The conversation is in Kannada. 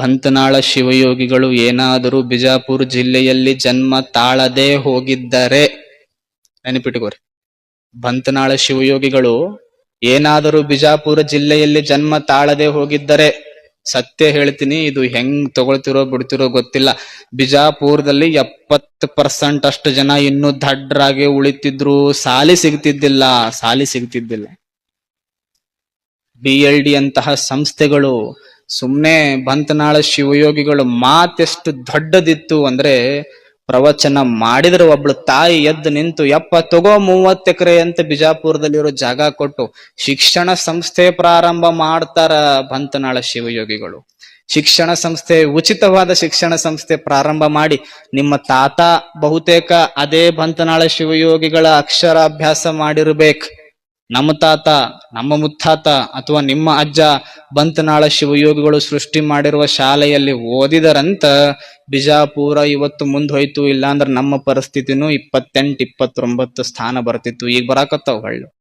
ಬಂತನಾಳ ಶಿವಯೋಗಿಗಳು ಏನಾದರೂ ಬಿಜಾಪುರ ಜಿಲ್ಲೆಯಲ್ಲಿ ಜನ್ಮ ತಾಳದೆ ಹೋಗಿದ್ದರೆ ನೆನಪಿಟ್ಟುಕೋರಿ ಬಂತನಾಳ ಶಿವಯೋಗಿಗಳು ಏನಾದರೂ ಬಿಜಾಪುರ ಜಿಲ್ಲೆಯಲ್ಲಿ ಜನ್ಮ ತಾಳದೆ ಹೋಗಿದ್ದರೆ, ಸತ್ಯ ಹೇಳ್ತೀನಿ, ಇದು ಹೆಂಗ್ ತಗೊಳ್ತಿರೋ ಬಿಡ್ತಿರೋ ಗೊತ್ತಿಲ್ಲ. ಬಿಜಾಪುರದಲ್ಲಿ ಎಪ್ಪತ್ತು ಪರ್ಸೆಂಟ್ ಅಷ್ಟು ಜನ ಇನ್ನೂ ದಡ್ಡರಾಗಿ ಉಳಿತಿದ್ರು, ಸಾಲಿ ಸಿಗ್ತಿದ್ದಿಲ್ಲ ಸಾಲಿ ಸಿಗ್ತಿದ್ದಿಲ್ಲ. ಬಿ ಎಲ್ ಡಿ ಅಂತಹ ಸಂಸ್ಥೆಗಳು ಸುಮ್ನೆ ಬಂತನಾಳ ಶಿವಯೋಗಿಗಳು ಮಾತೆಷ್ಟು ದೊಡ್ಡದಿತ್ತು ಅಂದ್ರೆ ಪ್ರವಚನ ಮಾಡಿದ್ರೆ ಒಬ್ಳು ತಾಯಿ ಎದ್ದು ನಿಂತು, ಯಪ್ಪ ತಗೋ ಮೂವತ್ತು ಎಕರೆ ಅಂತ ಬಿಜಾಪುರದಲ್ಲಿರೋ ಜಾಗ ಕೊಟ್ಟು ಶಿಕ್ಷಣ ಸಂಸ್ಥೆ ಪ್ರಾರಂಭ ಮಾಡ್ತಾರ ಬಂತನಾಳ ಶಿವಯೋಗಿಗಳು. ಶಿಕ್ಷಣ ಸಂಸ್ಥೆ, ಉಚಿತವಾದ ಶಿಕ್ಷಣ ಸಂಸ್ಥೆ ಪ್ರಾರಂಭ ಮಾಡಿ, ನಿಮ್ಮ ತಾತ ಬಹುತೇಕ ಅದೇ ಬಂತನಾಳ ಶಿವಯೋಗಿಗಳ ಅಕ್ಷರಾಭ್ಯಾಸ ಮಾಡಿರ್ಬೇಕು. ನಮ್ಮ ತಾತ, ನಮ್ಮ ಮುತ್ತಾತ ಅಥವಾ ನಿಮ್ಮ ಅಜ್ಜ ಬಂತನಾಳ ಶಿವಯೋಗಿಗಳು ಸೃಷ್ಟಿ ಮಾಡಿರುವ ಶಾಲೆಯಲ್ಲಿ ಓದಿದರಂತ ಬಿಜಾಪುರ ಇವತ್ತು ಮುಂದ್ ಹೋಯ್ತು, ಇಲ್ಲಾಂದ್ರ ನಮ್ಮ ಪರಿಸ್ಥಿತಿನೂ ಇಪ್ಪತ್ತೆಂಟು, ಇಪ್ಪತ್ತೊಂಬತ್ತು ಸ್ಥಾನ ಬರ್ತಿತ್ತು. ಈಗ ಬರಾಕತ್ತಾವ ಹೊಳ್ಳು.